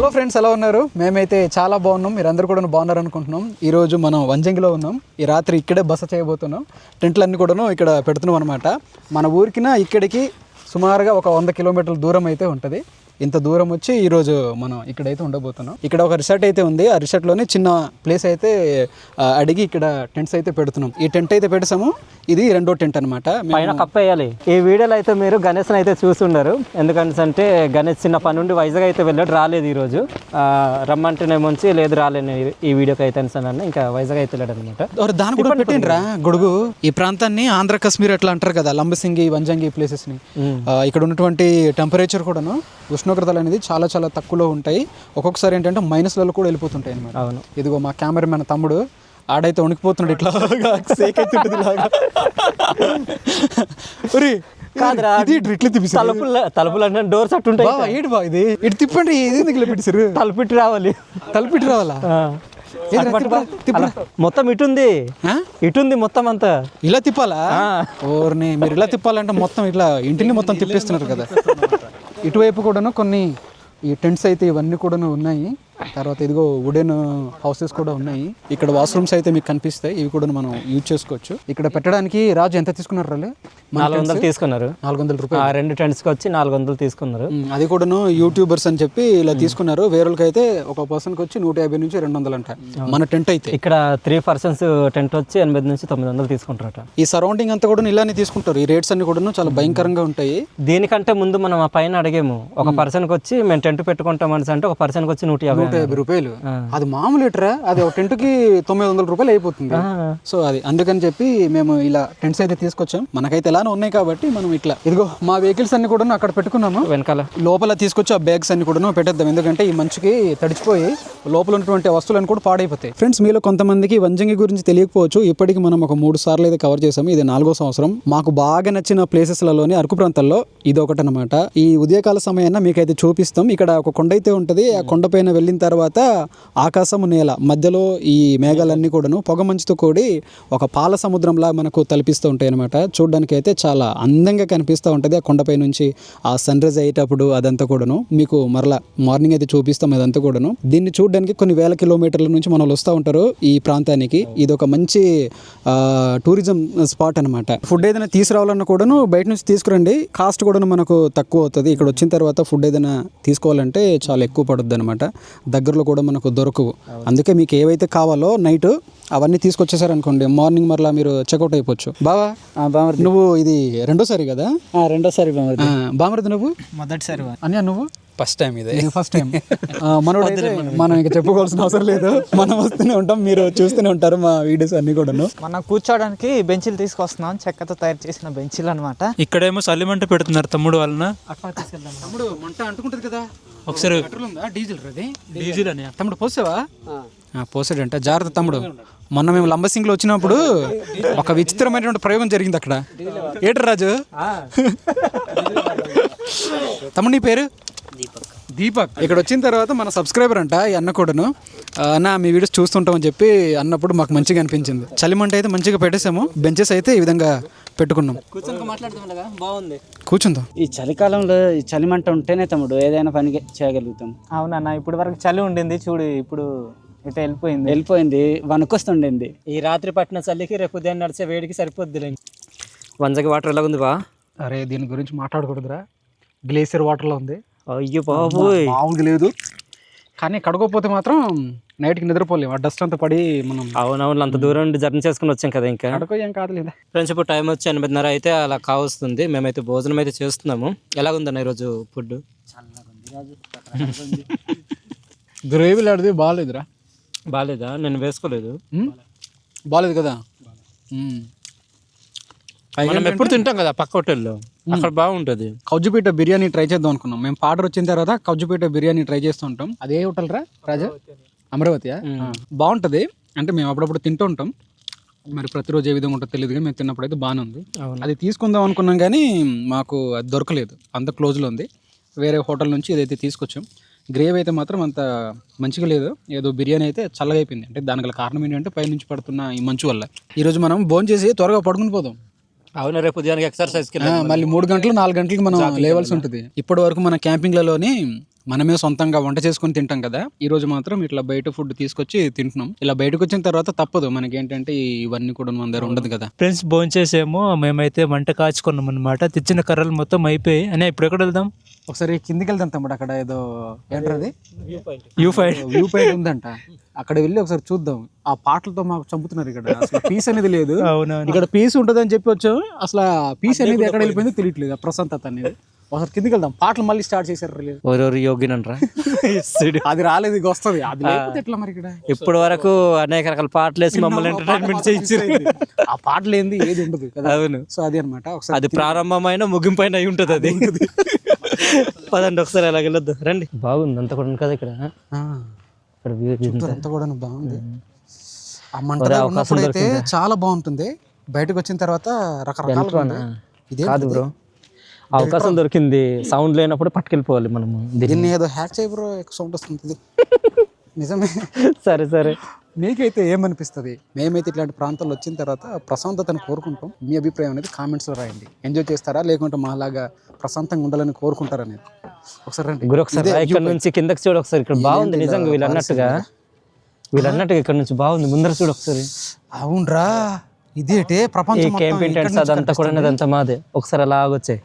Hello friends ఎలా ఉన్నారు? మేమైతే చాలా బాగున్నాం. మీరందరూ కూడా బాగున్నారు అనుకుంటున్నాం ఈరోజు మనం వంజంగిలో ఉన్నాం. ఈ రాత్రి ఇక్కడే బస చేయబోతున్నాం. టెంట్లన్నీ కూడాను ఇక్కడ పెడుతున్నాం అనమాట మన ఊరికిన ఇక్కడికి సుమారుగా ఒక వంద కిలోమీటర్ల దూరం అయితే ఉంటుంది. ఇంత దూరం వచ్చి ఈరోజు మనం ఇక్కడైతే ఉండబోతున్నాం. ఇక్కడ ఒక రిసార్ట్ అయితే ఉంది. ఆ రిసార్ట్లోనే చిన్న ప్లేస్ అయితే అడిగి ఇక్కడ టెంట్స్ అయితే పెడుతున్నాం. ఈ టెంట్ అయితే పెడతాము. ఇది రెండో టెంట్ అనమాట పైన కప్ వేయాలి. ఈ వీడియోలో అయితే మీరు గణేష్ని అయితే చూస్తుండరు ఎందుకంటే గణేష్ చిన్న పని నుండి వైజాగ్ అయితే వెళ్ళాడు రాలేదు ఈరోజు రమ్మంటేనేమోంచి లేదు రాలేను ఈ- వీడియోకి అయితే అన్నాను ఇంకా వైజాగ్ అయితే వెళ్ళాడు అనమాట దాని కూడా పెట్టిండ్రా గొడుగు? ఈ ప్రాంతాన్ని ఆంధ్ర కాశ్మీర్ అట్లా అంటారు కదా లంబసింగి వంజంగి ప్లేసెస్ని. ఇక్కడ ఉన్నటువంటి టెంపరేచర్ కూడాను ఉష్ణోగ్రతలు అనేది చాలా చాలా తక్కువలో ఉంటాయి. ఒక్కొక్కసారి ఏంటంటే మైనస్లలో కూడా వెళ్ళిపోతుంటాయి అనమాట అవును. ఇదిగో మా కెమెరామెన్ తమ్ముడు ఆడైతే వణికిపోతున్నాడు ఇట్లా సేక్ అవుతుంటుంది ఇలాగా. ఒరేయ్, కాదురా. ఇది ఇట్లా ఇట్లా తిప్పిస్తారు తలుపులు తలుపులు అంటే డోర్స్ అట్టు ఉంటాయి బా ఇది? ఇటు తిప్పండి ఇది ఎందుకు పెట్టారు తలుపిట్టి రావాలి. రావాలా. తిప్పు, తిప్పు. మొత్తం ఇటుంది? ఇటుంది మొత్తం అంతా? ఇలా తిప్పాలా. ఓర్ని మీరు ఇలా తిప్పాలంటే మొత్తం ఇట్లా ఇంటిని మొత్తం తిప్పేస్తున్నారు కదా. ఇటువైపు కూడాను కొన్ని ఈ టెంట్స్ అయితే ఇవన్నీ కూడాను ఉన్నాయి. తర్వాత ఇదిగో వుడెన్ హౌసెస్ కూడా ఉన్నాయి. ఇక్కడ వాష్రూమ్స్ అయితే మీకు కనిపిస్తాయి. ఇవి కూడా మనం యూజ్ చేసుకోవచ్చు. ఇక్కడ పెట్టడానికి రాజు ఎంత తీసుకున్నారు రాలే? నాలుగు వందలు తీసుకున్నారు. నాలుగు వందల రూపాయలు. ఆ రెండు టెంట్స్కి వచ్చి నాలుగు వందలు తీసుకున్నారు. అది కూడాను యూట్యూబర్స్ అని చెప్పి ఇలా తీసుకున్నారు. వేరొకరికి అయితే ఒక పర్సన్కి వచ్చి నూట యాభై నుంచి రెండు వందలు అంట. మన టెంట్ అయితే. ఇక్కడ త్రీ పర్సన్స్ టెంట్ వచ్చి ఎనిమిది నుంచి తొమ్మిది వందలు తీసుకుంటారట. ఈ సరౌండింగ్ అంతా కూడా ఇలానే తీసుకుంటారు. ఈ రేట్స్ అన్ని కూడాను చాలా భయంకరంగా ఉంటాయి. దీనికంటే ముందు మనం ఆ పైన అడిగాము. ఒక పర్సన్కి వచ్చి మేము టెంట్ పెట్టుకుంటాం అంటే ఒక పర్సన్కి వచ్చి నూట యాభై నూట యాభై రూపాయలు. అది మామూలు లీటరా? అది ఒక టెంట్కి తొమ్మిది వందల రూపాయలు అయిపోతుంది. సో అది అందుకని చెప్పి మేము ఇలా టెంట్స్ అయితే తీసుకొచ్చాం. మనకైతే ఎలానో ఉన్నాయి కాబట్టి మనం ఇట్లా. ఇదిగో మా వెహికల్స్ అన్ని కూడా అక్కడ పెట్టుకున్నాము. వెనకాల. లోపల తీసుకొచ్చి ఆ బ్యాగ్స్ అన్ని కూడా పెట్టేద్దాం. ఎందుకంటే ఈ మంచుకి తడిచిపోయి లోపల ఉన్నటువంటి వస్తువులను కూడా పాడైపోతాయి. ఫ్రెండ్స్ మీలో కొంతమందికి వంజంగి గురించి తెలియకపోవచ్చు. ఇప్పటికి మనం ఒక మూడు సార్లు అయితే కవర్ చేసాము ఇది నాలుగో సంవత్సరం. మాకు బాగా నచ్చిన ప్లేసెస్లలోని అరకు ప్రాంతాల్లో ఇది ఒకటి అనమాట ఈ ఉదయకాల సమయాన్న మీకైతే చూపిస్తాం. ఇక్కడ ఒక కొండ అయితే ఉంటుంది. ఆ కొండపైన వెళ్ళిన తర్వాత ఆకాశము నేల మధ్యలో ఈ మేఘాలన్నీ కూడాను పొగ మంచుతో కూడి ఒక పాల సముద్రంలా మనకు తలపిస్తూ ఉంటాయి అనమాట చూడడానికి అయితే చాలా అందంగా కనిపిస్తూ ఉంటుంది ఆ కొండపై నుంచి ఆ సన్ రైజ్ అయ్యేటప్పుడు అదంతా కూడాను. మీకు మరలా మార్నింగ్ అయితే చూపిస్తాం అదంతా కూడాను. దీన్ని చూడడానికి కొన్ని వేల కిలోమీటర్ల నుంచి మన వస్తూ ఉంటారు ఈ ప్రాంతానికి. ఇది ఒక మంచి టూరిజం స్పాట్ అనమాట ఫుడ్ ఏదైనా తీసుకురావాలన్నా కూడాను బయట నుంచి తీసుకురండి. కాస్ట్ కూడా మనకు తక్కువ అవుతుంది. ఇక్కడ వచ్చిన తర్వాత ఫుడ్ ఏదైనా తీసుకోవాలంటే చాలా ఎక్కువ పడుద్ది అనమాట దగ్గరలో కూడా మనకు దొరకవు. అందుకే మీకు ఏవైతే కావాలో నైట్ అవన్నీ తీసుకొచ్చేసారనుకోండి మార్నింగ్ మరలా మీరు చెక్అవుట్ అయిపోవచ్చు. బావా బామర్ది. నువ్వు ఇది రెండోసారి కదా? రెండోసారి బామర్ది. నువ్వు? మొదటిసారి అన్యా నువ్వు? ఫస్ట్ టైం ఇదే. ఫస్ట్ టైం మనోడు. అయితే మనం ఇంకా చెప్పుకోవాల్సిన అవసరం లేదు. మనం వస్తూనే ఉంటాం మీరు చూస్తూనే ఉంటారు మా వీడియోస్ అన్ని కూడాను. మనం కూర్చోవడానికి బెంచీలు తీసుకొస్తున్నాం చెక్కతో తయారు చేసిన బెంచీలు అనమాట ఇక్కడేమో చలిమంట పెడుతున్నారు తమ్ముడు వాళ్ళన. అట్లా తీసుకెళ్దాం. తమ్ముడు మంట అంటుకుంటుంది కదా. ఒకసారి పెట్రోల్ ఉందా? డీజిల్ రది డీజిల్ అని. తమ్ముడు పోసావా? ఆ, పోసాడంట. జాగ్రత్త తమ్ముడు. మొన్న మేము లంబసింగ్లో వచ్చినప్పుడు ఒక విచిత్రమైనటువంటి ప్రయోగం జరిగింది అక్కడ. ఏటర్ రాజు? తమ్ముడు నీ పేరు? దీపక్. దీపక్. ఇక్కడ వచ్చిన తర్వాత మన సబ్స్క్రైబర్ అంట ఈ అన్న కూడాను. అన్న మీ వీడియోస్ చూస్తుంటామని చెప్పి అన్నప్పుడు మాకు మంచిగా అనిపించింది. చలిమంట అయితే మంచిగా పెట్టేసాము. బెంచెస్ అయితే ఈ విధంగా పెట్టుకున్నాం. బాగుంది. కూర్చుందాం. ఈ చలికాలంలో ఈ చలిమంట ఉంటేనే తమ్ముడు ఏదైనా పని చేయగలుగుతాం. అవునన్న ఇప్పుడు వరకు చలి ఉండింది. చూడు ఇప్పుడు ఇటు వెళ్ళిపోయింది. వెళ్ళిపోయింది వణుకొస్తుండింది. ఈ రాత్రి పట్టిన చలికి రేపు ఉదయం నడిచే వేడికి సరిపోద్ది వంజకి వాటర్ ఎలా ఉంది బా? అరే దీని గురించి మాట్లాడకూడదురా. గ్లేసియర్ వాటర్లో ఉంది. అయ్యో బాబోయ్. మామూలుగా లేదు. కానీ కడగకపోతే మాత్రం నైట్కి నిద్రపోలేము. ఆ డస్ట్ అంతా పడి మనం అవునవును అంత దూరం నుండి జర్నీ చేసుకుని వచ్చాం కదా ఇంకా. కడుకో ఏం కాదు లేదా ఫ్రెండ్స్ ఇప్పుడు టైం వచ్చి ఎనిమిదిన్నర అయితే అలా కావస్తుంది. మేమైతే భోజనం అయితే చేస్తున్నాము. ఎలా ఉందన్న ఈరోజు ఫుడ్ గ్రేవీ లాడిది బాగాలేదురా. బాగాలేదా? నేను వేసుకోలేదు? బాగాలేదు కదా? మనం ఎప్పుడు తింటాం కదా పక్క హోటల్లో. అక్కడ బాగుంటది. కౌజుపేట బిర్యానీ ట్రై చేద్దాం అనుకున్నాం. మేము పాడర్ వచ్చిన తర్వాత కౌజుపేట బిర్యానీ ట్రై చేస్తూ ఉంటాం. అదే హోటల్ రా రాజా? అమరావతియా. బాగుంటది. అంటే మేము అప్పుడప్పుడు తింటూ ఉంటాం. మరి ప్రతిరోజు ఏ విధంగా ఉంటుందో తెలియదు కానీ మేము తిన్నప్పుడు అయితే బాగానే ఉంది. అది తీసుకుందాం అనుకున్నాం కానీ మాకు అది దొరకలేదు. అంత క్లోజ్లో ఉంది. వేరే హోటల్ నుంచి ఇదైతే తీసుకొచ్చాం గ్రేవీ అయితే మాత్రం అంత మంచిగా లేదు. ఏదో బిర్యానీ అయితే చల్లగా అయిపోయింది. అంటే దానికి గల కారణం ఏంటంటే పైనుంచి పడుతున్న ఈ మంచు వల్ల. ఈరోజు మనం భోజనం చేసి త్వరగా పడుకుని పోదాం. అవును రేపు ఉదయానికి ఎక్సర్సైజ్కి మళ్ళీ మూడు గంటలు నాలుగు గంటలకి మనం లేవాల్సి ఉంటుంది. ఇప్పటి వరకు మన క్యాంపింగ్లలోని మనమే సొంతంగా వంట చేసుకొని తింటాం కదా ఈ రోజు మాత్రం ఇట్లా బయట ఫుడ్ తీసుకొచ్చి తింటున్నాం. ఇలా బయటకు వచ్చిన తర్వాత తప్పదు మనకి ఏంటంటే ఇవన్నీ కూడా మన దగ్గర ఉండదు కదా. ఫ్రెండ్స్ భోంచేసేమో మేమైతే మంట కాచుకున్నాం అనమాట తెచ్చిన కర్రలు మొత్తం అయిపోయి అనే ఇప్పుడు ఎక్కడ వెళ్దాం? ఒకసారి కిందికి వెళ్తాం తమ్ముడు అక్కడ ఏదో ఏంటది యూ ఫైవ్ వ్యూ పాయింట్ ఉందంట. అక్కడ వెళ్ళి ఒకసారి చూద్దాం. ఆ పాటలతో మాకు చంపుతున్నారు ఇక్కడ. అసలు పీస్ అనేది లేదు. ఇక్కడ పీస్ ఉంటుంది అని చెప్పి వచ్చాము అసలు పీస్ అనేది ఎక్కడ వెళ్ళిపోయిందో తెలియట్లేదు ప్రశాంతత అనేది. ఒకసారి కిందికి వెళ్దాం. పాటలు మళ్ళీ స్టార్ట్ చేశారు రిలీజ్. ఓరోరు యోగినంట్రా అది రాలేదు ఇది వస్తుంది. అది లేకపోతే ఎట్లా మరి ఇక్కడ? ఇప్పటి వరకు అనేక రకాల పాటలు వేసి మమ్మల్ని ఎంటర్టైన్మెంట్ చేయించారు ఆ పాటలు ఏంది? ఏది ఉండదు కదా. అవును. సో అది అనమాట ఒకసారి అది ప్రారంభమైన ముగింపైన అయి ఉంటుంది అది. పదండి ఒకసారి అలాగ వెళ్ళొద్దు రండి. బాగుంది అంత కూడా కదా ఇక్కడ. ఆ, ఇక్కడ. అంతా కూడా బాగుంది. ఆ మంట దగ్గర ఉన్నప్పుడు అయితే చాలా బాగుంటుంది. బయటకు వచ్చిన తర్వాత రకరకాల ఇదే కాదు బ్రో. అవకాశం దొరికింది. సౌండ్ లేనప్పుడు పట్టుకెళ్ళిపోవాలి మనము. దీన్ని. ఏదో హ్యాక్ చేయ బ్రో ఎక్కువ సౌండ్ వస్తుంది. నిజమే. సరే సరే. మీకైతే ఏమనిపిస్తుంది? మేమైతే ఇట్లాంటి ప్రాంతాల్లో వచ్చిన తర్వాత ప్రశాంతతను కోరుకుంటాం. మీ అభిప్రాయం అనేది కామెంట్స్లో రాయండి. ఎంజాయ్ చేస్తారా? లేకుంటే మాలాగా ప్రశాంతంగా ఉండాలని కోరుకుంటారా అనేది ఒకసారి రండి. గురు ఒకసారి రా, ఇక్కడ నుంచి కిందకి చూడు ఒకసారి. ఇక్కడ బాగుంది నిజంగా వీళ్ళు అన్నట్టుగా. వీళ్ళు అన్నట్టుగా ఇక్కడ నుంచి బాగుంది. ముందర చూడు ఒకసారి. అవునరా. ఇదేటే ఈ ప్రపంచం మొత్తం క్యాంపింగ్ ఇక్కడి టెంట్స్ నుంచి అదంతా కూడా అదంతా మాదే. ఒకసారి అలా వచ్చాయి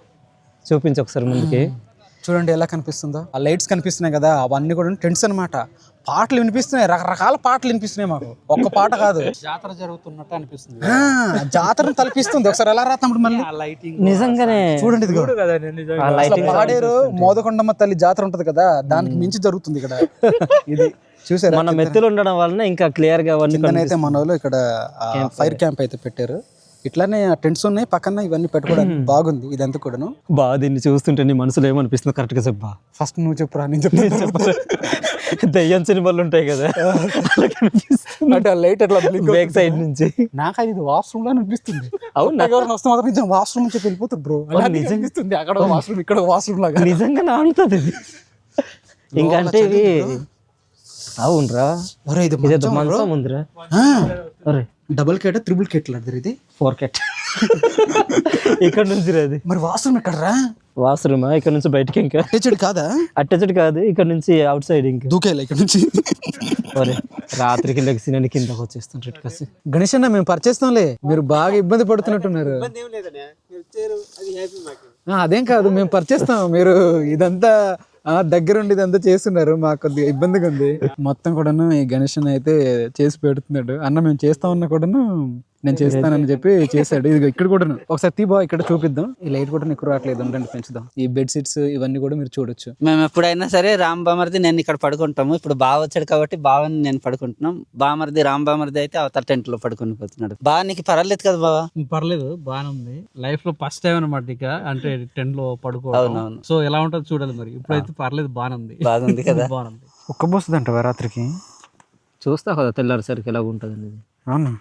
చూపించు ఒకసారి ముందుకి చూడండి ఎలా కనిపిస్తుందో. ఆ లైట్స్ కనిపిస్తున్నాయి కదా అవన్నీ కూడా టెంట్స్ అన్నమాట. పాటలు వినిపిస్తున్నాయి రకరకాల పాటలు వినిపిస్తున్నాయి మాకు. ఒక్క పాట కాదు. జాతర జరుగుతున్నట్టు అనిపిస్తుంది. ఆ, జాతరను తలపిస్తుంది. ఒకసారి ఎలా రా తమ్ముడు మళ్ళీ? నిజంగానే చూడండి ఇదిగో. ఆ అసలు లైటింగ్ పాడేరు మోదకొండమ్మ తల్లి జాతర ఉంటది కదా దానికి మించి జరుగుతుంది ఇక్కడ. ఇది చూసారా? మన మెత్తులు ఉండడం వలన ఇంకా క్లియర్గా కిందనైతే మన వాళ్ళు ఇక్కడ ఫైర్ క్యాంప్ అయితే పెట్టారు. ఇట్లానే టెంట్స్ ఉన్నాయి. పక్కన ఇవన్నీ పెట్టుకోవడానికి బాగుంది. ఇదంతా కూడాను. బాగా దీన్ని చూస్తుంటే నీ మనసులో ఏమనిపిస్తుంది? కరెక్ట్గా చెప్పా ఫస్ట్ నువ్వు చెప్పురా నేను చెప్తాను. దయ్యం సినిమాలు ఉంటాయి కదా. అంటే లైట్ అట్లా బ్యాక్ సైడ్ నుంచి. నాకు అది వాష్రూమ్లో అనిపిస్తుంది. అవునా? ఎవరైనా వస్తే మాత్రం నిజం వాష్రూమ్ నుంచి వెళ్ళిపోతారు బ్రో అలా నిజం అనిపిస్తుంది. అక్కడ వాష్రూమ్ ఇక్కడ వాష్రూమ్ లాగా. నిజంగా నానుతుంది. ఇంకా అంటే అవునరా. ఒరే ఇది ఇదేదో మంచం ఉందిరా. అరే డబుల్ కేట త్రిబుల్ కేట్ లాంటిది ఇది ఫోర్ కెట్ ఇక్కడ నుంచి రా అది. మరి వాష్రూమ్ ఎక్కడ రా వాష్రూమా ఇక్కడ నుంచి బయటికి ఇంకా. అట్టేచుడు కాదా? అట్టచడు కాదు ఇక్కడ నుంచి అవుట్ సైడ్ ఇంకా. దూకేయాలి ఇక్కడ నుంచి? ఒరే రాత్రికి లెగ్సి నేను కిందకు వచ్చేస్తుంటారు కసి గణేష్ అన్న మేము పరిచేస్తాంలే మీరు బాగా ఇబ్బంది పడుతున్నట్టున్నారు. ఆ, అదేం కాదు మేము పరిచేస్తాం మీరు ఇదంతా దగ్గరుండి ఇదంతా చేస్తున్నారు. మాకు కొద్దిగా ఇబ్బందిగా ఉంది మొత్తం కూడాను ఈ గణేష్ అయితే చేసి పెడుతున్నాడు. అన్న మేము చేస్తా ఉన్నా కూడాను నేను చేస్తానని చెప్పి చేశాడు. ఇది ఇక్కడ కూడాను ఒకసారి తీబా ఇక్కడ చూపిద్దాం. ఈ లైట్ కూడా ఎక్కువ రావట్లేదు ఉండండి పెంచుదాం ఈ బెడ్ షీట్స్ ఇవన్నీ కూడా మీరు చూడొచ్చు. మేము ఎప్పుడైనా సరే రామ్ బామర్ది నేను ఇక్కడ పడుకుంటాము. ఇప్పుడు బావ వచ్చాడు కాబట్టి బావని నేను పడుకుంటున్నాం. బామర్ది రామ్ బామర్ది అయితే అవతల టెంట్లో పడుకుని పోతున్నాడు. బావ నీకు పర్వాలేదు కదా బావా? పర్లేదు బాగానే ఉంది. లైఫ్లో ఫస్ట్ టైం అనమాట ఇక. అంటే టెంట్లో పడుకోవడం. సో ఎలా ఉంటుందో చూడాలి మరి. ఇప్పుడైతే పర్లేదు బాగానే ఉంది. బాగుంది కదా? బాగుంది ఒక్క పోస్తుందంట రాత్రికి? చూస్తా కదా తెల్లారిసరికి ఎలా ఉంటుంది అనేది అవునా.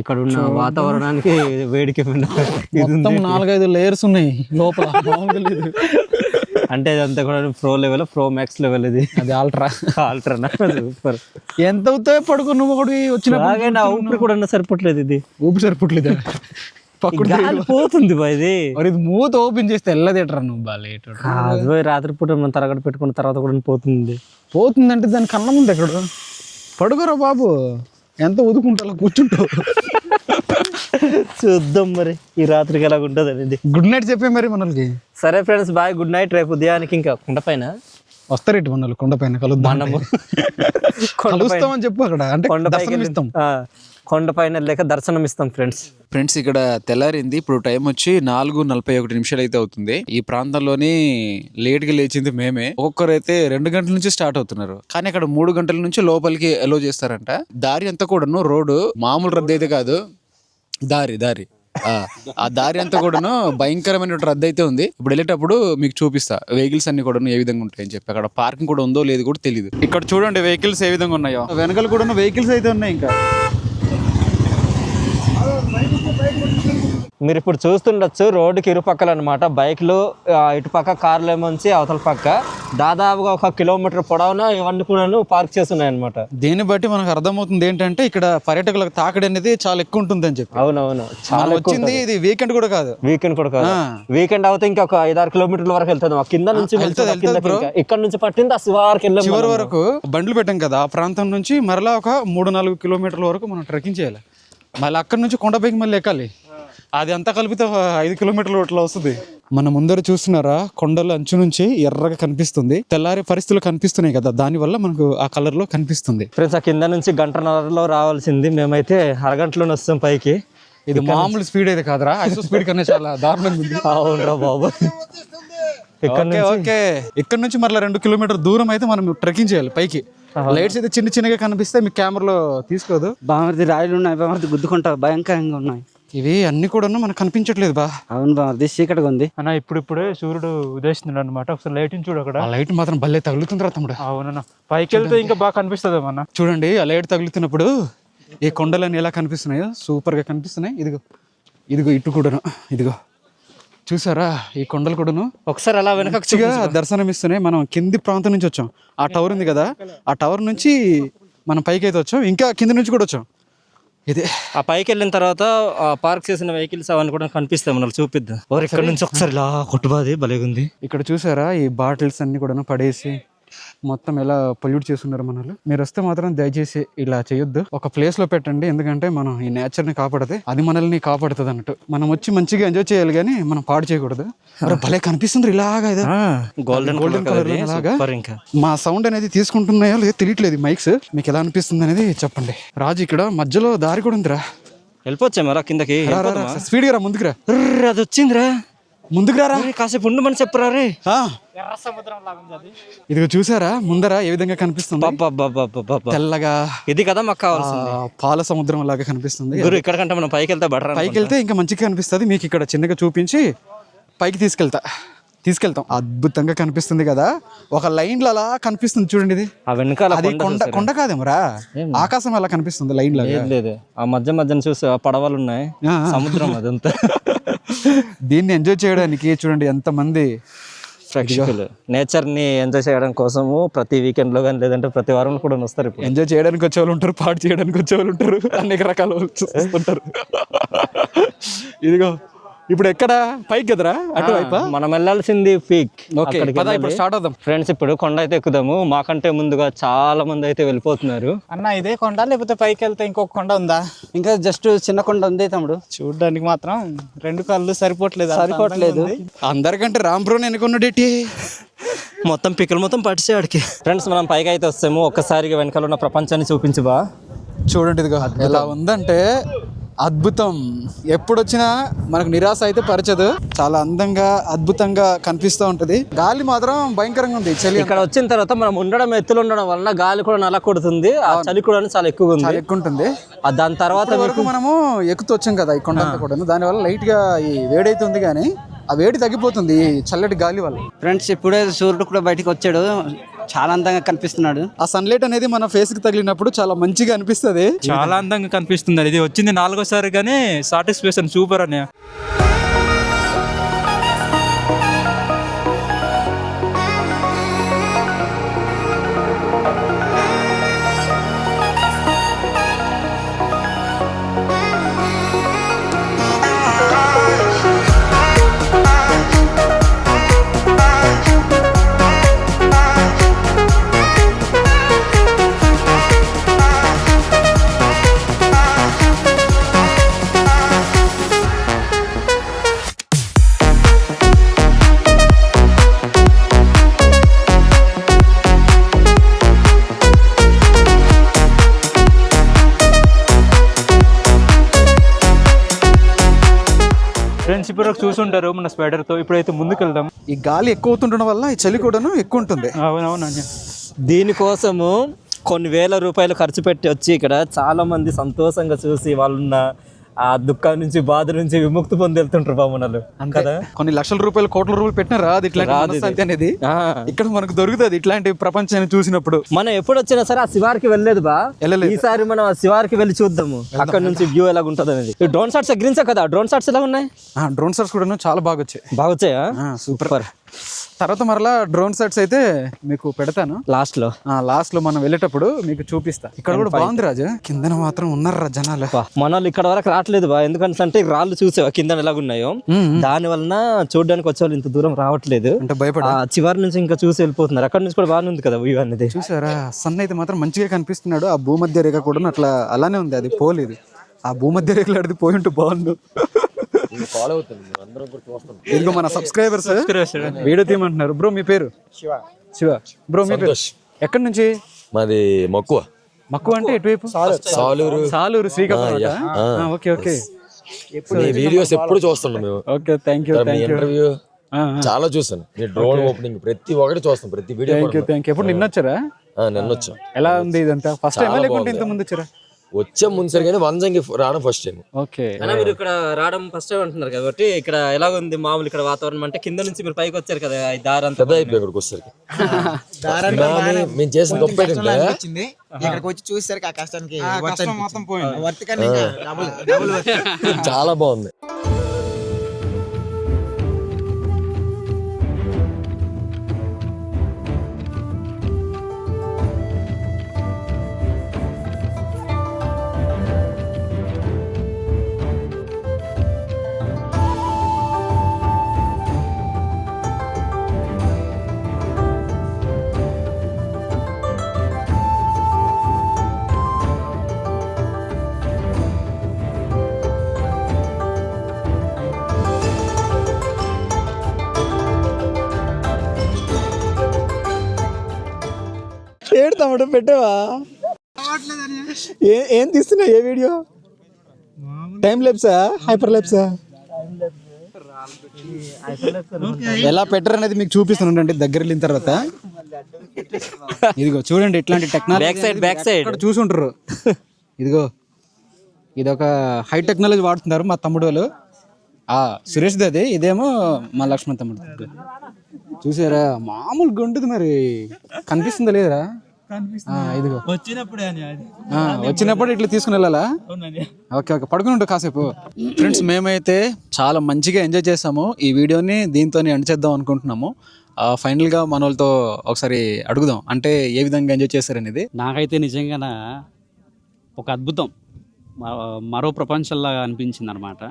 ఇక్కడ ఉన్న వాతావరణానికి వేడికి. మొత్తం నాలుగైదు లేయర్స్ ఉన్నాయి లోపల. అంటే ఇదంతా కూడా pro level pro max level ఇది. అది ఆల్ట్రా ఆల్ట్రానా సూపర్ ఎంత అవుతాయి పడుకో నువ్వు ఒకటి వచ్చిన ఊపిరి కూడా సరిపోవట్లేదు ఇది. ఊపి సరిపోట్లేదు పోతుంది ఇది. మరి ఇది మూత ఓపెన్ చేస్తే థియేటర్ నువ్వు బాగా కాదు రాత్రిపూట మనం తరగడ పెట్టుకున్న తర్వాత కూడా పోతుంది. పోతుందంటే దాని కన్నం ఉంది ఎక్కడ పడుకోరా బాబు. ఎంత ఉదుకుంటా కూర్చుంటావు. చూద్దాం మరి. ఈ రాత్రికి ఎలా ఉంటుంది అనేది. గుడ్ నైట్ చెప్పే మరి మనల్కి. సరే ఫ్రెండ్స్ బాయ్. గుడ్ నైట్ రేపు ఉదయానికి ఇంకా కుండ పైన. వస్తారు ఇటు మనల్ని కొండపైన కలుద్దాం మనము కలుస్తామని చెప్పు అక్కడ. అంటే కొండపైకి దర్శనం వెళ్ళి- ఇస్తాం. ఆ, కొండ పైన లేక దర్శనం ఇస్తాం ఫ్రెండ్స్. ఫ్రెండ్స్ ఇక్కడ తెల్లారింది. ఇప్పుడు టైం వచ్చి నాలుగు నలభై ఒకటి నిమిషాలు అయితే అవుతుంది. ఈ ప్రాంతంలోని లేట్గా లేచింది మేమే. ఒక్కొక్కరు అయితే రెండు గంటల నుంచి స్టార్ట్ అవుతున్నారు. కానీ అక్కడ మూడు గంటల నుంచి లోపలికి ఎలో చేస్తారంట. దారి అంతా కూడాను రోడ్డు మామూలు రద్దు అయితే కాదు. దారి దారి. ఆ, ఆ దారి అంతా కూడాను భయంకరమైన రద్దు అయితే ఉంది. ఇప్పుడు వెళ్ళేటప్పుడు మీకు చూపిస్తా. వెహికల్స్ అన్ని కూడాను ఏ విధంగా ఉంటాయని చెప్పి. అక్కడ పార్కింగ్ కూడా ఉందో లేదు కూడా తెలియదు ఇక్కడ చూడండి వెహికల్స్ ఏ విధంగా ఉన్నాయో. వెనకాల కూడా వెహికల్స్ అయితే ఉన్నాయి ఇంకా. మీరు ఇప్పుడు చూస్తుండొచ్చు రోడ్డుకి ఇరుపక్కల అనమాట బైక్లు ఆ, ఇటు పక్క కార్లు ఏమొంచి అవతల పక్క. దాదాపుగా ఒక కిలోమీటర్ పొడవునా ఇవన్నీ కూడా పార్క్ చేస్తున్నాయి అనమాట దీన్ని బట్టి మనకు అర్థమవుతుంది ఏంటంటే ఇక్కడ పర్యాటకులకు తాకడి అనేది చాలా ఎక్కువ ఉంటుంది అని చెప్పి. అవునవును చాలా వచ్చింది ఇది వీకెండ్ కూడా కాదు. వీకెండ్ కూడా కాదు. వీకెండ్ అవుతే ఇంకా ఒక ఐదారు కిలోమీటర్ల వరకు వెళ్తుంది ఆ కింద నుంచి. ఇక్కడ నుంచి పట్టింది ఆ శివారికి చివరి. వరకు బండ్లు పెట్టాం కదా ఆ ప్రాంతం నుంచి మరలా ఒక మూడు నాలుగు కిలోమీటర్ల వరకు మనం ట్రెక్కింగ్ చేయాలి. మళ్ళీ అక్కడ నుంచి కొండపైకి మళ్ళీ ఎక్కాలి. అది అంతా కలిపితే ఐదు కిలోమీటర్లు అట్లా వస్తుంది. మన ముందర చూస్తున్నారా? కొండల అంచు నుంచి ఎర్రగా కనిపిస్తుంది. తెల్లారి పరిస్థితులు కనిపిస్తున్నాయి కదా దాని వల్ల మనకు ఆ కలర్లో కనిపిస్తుంది. ఫ్రెండ్స్ ఆ కింద నుంచి గంటన్నరలో రావాల్సింది. మేమైతే అరగంటలోనే వస్తాం పైకి. ఇది మామూలు స్పీడ్ అయితే కాదురా. ఐసో స్పీడ్ కన్నా చాలా దారుణంగా ఉంది. అవునరా బాబు. ఇక్కడ ఓకే ఓకే. ఇక్కడ నుంచి మరలా రెండు కిలోమీటర్ దూరం అయితే మనం ట్రెక్కింగ్ చేయాలి పైకి. లైట్స్ అయితే చిన్న చిన్నగా కనిపిస్తే మీ కెమెరాలో తీసుకోదు. బామర్ది రాయలు ఉన్నాయి బామర్ది గుద్దుకుంటా భయంకరంగా ఉన్నాయి. ఇవి అన్ని కూడా మనకు కనిపించట్లేదు బా. అవును బామర్ది చీకటిగా ఉంది. అన్న ఇప్పుడు ఇప్పుడే సూర్యుడు ఉదయిస్తున్నాడు అనమాట ఒకసారి లైట్ చూడు అక్కడ. ఆ లైట్ మాత్రం భలే తగులుతుందిరా తమ్ముడు. అవునన్న పైకి వెళ్తే ఇంకా బాగా కనిపిస్తుంది అన్న. చూడండి ఆ లైట్ తగులుతున్నప్పుడు ఈ కొండలన్నీ ఎలా కనిపిస్తున్నాయో సూపర్గా కనిపిస్తున్నాయి. ఇదిగో ఇదిగో ఇటు కూడాను ఇదిగో. చూసారా ఈ కొండలు కూడాను? ఒకసారి అలా వెనక దర్శనం ఇస్తున్నాయి. మనం కింది ప్రాంతం నుంచి వచ్చాం. ఆ టవర్ ఉంది కదా ఆ టవర్ నుంచి మనం పైకి అయితే వచ్చాం. ఇంకా కింద నుంచి కూడా వచ్చాం. ఇదే ఆ పైకి వెళ్ళిన తర్వాత ఆ పార్క్ చేసిన వెహికల్స్ అవన్నీ కూడా కనిపిస్తాయి మనల్ని చూపిద్దాం. ఇక్కడ నుంచి ఒకసారి ఇలా కొట్టుబాది భలేగుంది. ఇక్కడ చూసారా ఈ బాటిల్స్ అన్ని కూడా పడేసి మొత్తం ఎలా పొల్యూట్ చేస్తున్నారు మనల్ని? మీరు వస్తే మాత్రం దయచేసి ఇలా చేయొద్దు. ఒక ప్లేస్లో పెట్టండి. ఎందుకంటే మనం ఈ నేచర్ని కాపాడితే అది మనల్ని కాపాడుతుంది అన్నట్టు. మనం వచ్చి మంచిగా ఎంజాయ్ చేయాలి కానీ మనం పాడు చేయకూడదు. భలే కనిపిస్తుంది ఇలాగా ఇది గోల్డెన్ golden కలర్ ఇంకా. మా సౌండ్ అనేది తీసుకుంటున్నాయో లేదో తెలియట్లేదు మైక్స్ మీకు ఎలా అనిపిస్తుంది అనేది చెప్పండి. రాజు ఇక్కడ మధ్యలో దారి కూడా ఉందిరా. వెళ్ళిపోవచ్చా మరా కిందకి? స్పీడ్గా రా ముందుకు రా. ఉర్ర్, అది వచ్చిందిరా ముందుకు రారా? కాసేపు ఉండమని చెప్పరా రే ఆ. ఇదిగో చూసారా? ముందర ఏ విధంగా కనిపిస్తుంది. తెల్లగా. ఇది కదా మాకు కావాల్సింది. ఆ, పాల సముద్రం లాగా కనిపిస్తుంది. గురు ఇక్కడ కంటే మనం పైకి వెళ్తే బెటర్ పైకి వెళ్తే ఇంకా మంచిగా కనిపిస్తుంది. మీకు ఇక్కడ చిన్నగా చూపించి పైకి తీసుకెళ్తా. తీసుకెళ్తాం. అద్భుతంగా కనిపిస్తుంది కదా. ఒక లైన్ అలా కనిపిస్తుంది చూడండి ఇది. ఆ వెనకాల అది కొండ కొండ కాదేమరా? ఆకాశం అలా కనిపిస్తుంది లైన్ లాగా లేదు ఆ మధ్య మధ్యన చూసి ఆ పడవలు ఉన్నాయి. సముద్రం అదంతా దీన్ని ఎంజాయ్ చేయడానికి చూడండి ఎంత మంది ప్రేక్షకులు. నేచర్ని ఎంజాయ్ చేయడం కోసము ప్రతి వీకెండ్లో కానీ లేదంటే ప్రతి వారంలో కూడా వస్తారు ఇప్పుడు. ఎంజాయ్ చేయడానికి వచ్చే వాళ్ళు ఉంటారు పాటు చేయడానికి వచ్చే వాళ్ళు ఉంటారు అనేక రకాల వాళ్ళు చూస్తుంటారు. ఇదిగో. ఇప్పుడు ఎక్కడ? పైకి కదరా? అటువైపా మనం వెళ్ళాల్సింది పీక్ ఓకే ఇప్పుడు స్టార్ట్ అవుదాం. ఫ్రెండ్స్ ఇప్పుడు కొండ అయితే ఎక్కుదాము. మాకంటే ముందుగా చాలా మంది అయితే వెళ్ళిపోతున్నారు. అన్న ఇదే కొండ లేకపోతే పైకి వెళ్తే ఇంకొక కొండ ఉందా? ఇంకా జస్ట్ చిన్న కొండ ఉంది తమ్ముడు. చూడడానికి మాత్రం రెండు కళ్ళు సరిపోవట్లేదు. సరిపోవట్లేదు. అందరికంటే రామ్ బ్రోని ఎన్నుకున్నాడేటి మొత్తం పిక్కలు మొత్తం పట్టిసే ఆడికి. ఫ్రెండ్స్ మనం పైకి అయితే వస్తాము. ఒక్కసారిగా వెనకాల ఉన్న ప్రపంచాన్ని చూపించబా చూడండి ఇదిగో ఎలా ఉందంటే అద్భుతం. ఎప్పుడు వచ్చినా మనకు నిరాశ అయితే పరచదు. చాలా అందంగా అద్భుతంగా కనిపిస్తూ ఉంటది. గాలి మాత్రం భయంకరంగా ఉంది చలి ఇక్కడ వచ్చిన తర్వాత మనం ఉండడం ఎత్తులు ఉండడం వలన గాలి కూడా నల్ల కొడుతుంది ఆ చలి కూడా చాలా ఎక్కువగా ఉంది. చాలా ఎక్కువ ఉంటుంది ఆ దాని తర్వాత వరకు మనము ఎక్కుతూ వచ్చాం కదా ఈ కొండ కూడా దానివల్ల లైట్గా ఈ వేడైతే ఉంది కానీ ఆ వేడి తగ్గిపోతుంది ఈ చల్లటి గాలి వల్ల. ఫ్రెండ్స్ ఇప్పుడే సూర్యుడు కూడా బయటికి వచ్చాడు. చాలా అందంగా కనిపిస్తున్నాడు. ఆ సన్లైట్ అనేది మన ఫేస్కి తగిలినప్పుడు చాలా మంచిగా అనిపిస్తది. చాలా అందంగా కనిపిస్తుంది. ఇది వచ్చింది నాలుగోసారి కానీ సాటిస్ఫాక్షన్ సూపర్ అనే చూసుంటారు మన స్పైడర్తో ఇప్పుడైతే ముందుకు వెళ్దాం ఈ గాలి ఎక్కువ అవుతుండడం వల్ల ఈ చలి కూడాను ఎక్కువ ఉంటుంది. అవునవును దీనికోసము కొన్ని వేల రూపాయలు ఖర్చు పెట్టి వచ్చి ఇక్కడ చాలా మంది సంతోషంగా చూసి వాళ్ళున్న ఆ దుఃఖం నుంచి బాధ నుంచి విముక్తి పొంది వెళ్తుంటారు బామ్మనలు కదా? కొన్ని లక్షల రూపాయలు కోట్ల రూపాయలు పెట్టినా రాదు ఇట్లాంటి అనేది. ఇక్కడ మనకు దొరుకుతుంది ఇట్లాంటి ప్రపంచాన్ని చూసినప్పుడు. మనం ఎప్పుడు వచ్చినా సరే ఆ శివారికి వెళ్ళలేదు బా. వెళ్ళలేదు. ఈసారి మనం ఆ శివారికి వెళ్ళి చూద్దాము. అక్కడ నుంచి వ్యూ ఎలా ఉంటుంది అనేది డ్రోన్ షాట్స్ గ్రీన్సే కదా? డ్రోన్ షాట్స్ ఎలా ఉన్నాయి? డ్రోన్ షాట్స్ కూడా చాలా బాగా వచ్చాయి బాగా వచ్చాయా సూపర్. తర్వాత మరలా డ్రోన్ సెట్స్ అయితే మీకు పెడతాను. లాస్ట్లో. లాస్ట్లో మనం వెళ్ళేటప్పుడు మీకు చూపిస్తా. ఇక్కడ కూడా బాగుంది రాజు. కిందన మాత్రం ఉన్నారా జనాలు. మన వాళ్ళు ఇక్కడ వరకు రావట్లేదు బా ఎందుకంటే అంటే రాళ్ళు చూసావా కింద ఎలాగున్నాయో. దాని వలన చూడడానికి వచ్చే ఇంత దూరం రావట్లేదు. అంటే భయపడ? ఆ చివరి నుంచి ఇంకా చూసి వెళ్ళిపోతున్నారు. అక్కడ నుంచి కూడా బాగానే ఉంది కదా వ్యూ అనేది. చూసారా? సన్ అయితే మాత్రం మంచిగా కనిపిస్తున్నాడు. ఆ భూమధ్య రేఖ కూడా అట్లా అలానే ఉంది. అది పోలేదు. ఆ భూమధ్య రేఖలు అడిది పోయి ఉంటే బాగుండు. ఇదిగో మన సబ్స్క్రైబర్స్ వీడియో తీయమంటున్నారు. బ్రో మీ పేరు? శివ. శివ. బ్రో మీ పేరు? ఎక్కడి నుంచి? మాది మక్కువ. మక్కువ అంటే ఎటువైపు? Saluru. Saluru. Srikakulam okay okay. మీ వీడియోస్ ఎప్పుడు చూస్తున్నాం మేము. ఓకే థ్యాంక్ యూ ఇంటర్వ్యూ చాలా చూసాను మీ డ్రోన్ ఓపెనింగ్ ప్రతి ఒక్కటి చూస్తాం. ప్రతి video thank you thank you ఎప్పుడు నిన్న వచ్చారా నిన్న వచ్చాం ఎలా ఉంది ఇదంతా? ఫస్ట్ టైం లేకుంటే. ఇంత ముందు వచ్చారా? వచ్చే ముందు సరి కానీ వంజంగి రావడం ఫస్ట్ టైం ఓకే. అన్న మీరు ఇక్కడ రావడం ఫస్ట్ టైం అంటున్నారు కాబట్టి ఇక్కడ ఎలా ఉంది మామూలు ఇక్కడ వాతావరణం? అంటే కింద నుంచి మీరు పైకి వచ్చారు కదా ఈ దారి అంతా? పెద్ద అయిపోయి ఇక్కడికి వచ్చేసరికి. మేము- మేము చేసిన గొప్ప ఏంటంటే ఇక్కడికి వచ్చి చూసేసరికి ఆ కష్టానికి మొత్తం పోయింది. చాలా బాగుంది. తమ్ముడు పెట్టావా? ఏ ఏం తీస్తున్నావు? ఏ video? Time lapse hyper lapse ఎలా పెట్టరు అనేది మీకు చూపిస్తున్నాను అండి దగ్గర వెళ్ళిన తర్వాత. ఇదిగో చూడండి ఇట్లాంటి టెక్నాలజీ side. ఇక్కడ చూసుంటారు. ఇదిగో ఇది ఒక హై టెక్నాలజీ వాడుతున్నారు మా తమ్ముడు వాళ్ళు. ఆ సురేష్ అది ఇదేమో మా లక్ష్మణ్ తమ్ముడు. చూసారా? మామూలుగా ఉంటుంది మరి. కనిపిస్తుందా లేదురా? ఆ, ఇదిగో. వచ్చినప్పుడే అని అది. ఆ, వచ్చినప్పుడు ఇట్లా తీసుకుని వెళ్ళాలా? Okay okay. పడుకుని ఉండు కాసేపు. ఫ్రెండ్స్ మేమైతే చాలా మంచిగా ఎంజాయ్ చేసాము ఈ వీడియోని దీంతో ఎండ్ చేద్దాం అనుకుంటున్నాము. ఆ, final గా మన వాళ్ళతో ఒకసారి అడుగుదాం. అంటే ఏ విధంగా ఎంజాయ్ చేశారనేది. నాకైతే నిజంగా ఒక అద్భుతం. మరో ప్రపంచంలాగా అనిపించింది అనమాట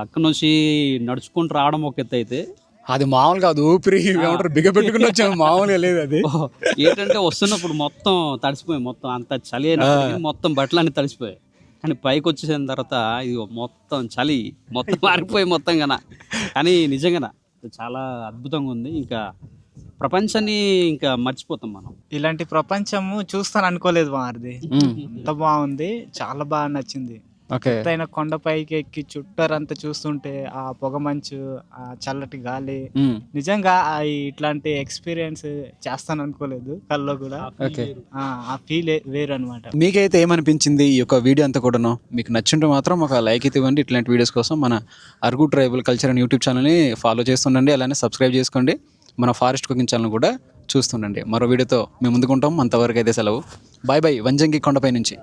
అక్కడ నుంచి నడుచుకుంటూ రావడం ఒక ఎత్తు అయితే అది మామూలు కాదు ఊపిరి ఏమంటారు? బిగపెట్టుకుని వచ్చాము మామూలుగా లేదు అది. ఏంటంటే వస్తున్నప్పుడు మొత్తం తడిసిపోయి మొత్తం అంత చలి మొత్తం బట్టలన్నీ తడిసిపోయాయి. కానీ పైకి వచ్చేసిన తర్వాత ఇది మొత్తం చలి మొత్తం మారిపోయి మొత్తం గన. కానీ నిజంగా చాలా అద్భుతంగా ఉంది. ఇంకా ప్రపంచాన్ని ఇంకా మర్చిపోతాం మనం. ఇలాంటి ప్రపంచము చూస్తాను అనుకోలేదు మారిది అంత బాగుంది చాలా బాగా నచ్చింది. ఎత్తైన కొండపైకి ఎక్కి చుట్టారంతా చూస్తుంటే ఆ పొగ మంచు ఆ చల్లటి గాలి. నిజంగా ఆ ఇట్లాంటి ఎక్స్పీరియన్స్ చేస్తాను అనుకోలేదు కల్లో కూడా. ఓకే. ఆ, ఆ ఫీల్ వేరు అనమాట మీకైతే ఏమనిపించింది ఈ యొక్క వీడియో అంతా కూడాను? మీకు నచ్చింటే మాత్రం ఒక లైక్ అయితే ఇవ్వండి. ఇట్లాంటి వీడియోస్ కోసం మన అరుగు ట్రైబల్ కల్చర్ అండ్ యూట్యూబ్ ఛానల్ని ఫాలో చేస్తుండండి. అలానే సబ్స్క్రైబ్ చేసుకోండి. మన ఫారెస్ట్ కుకింగ్ ఛానల్ కూడా చూస్తుండండి. మరో వీడియోతో మేము ముందుకుంటాం. అంతవరకు అయితే సెలవు. Bye bye. వంజంగి కొండపై నుంచి.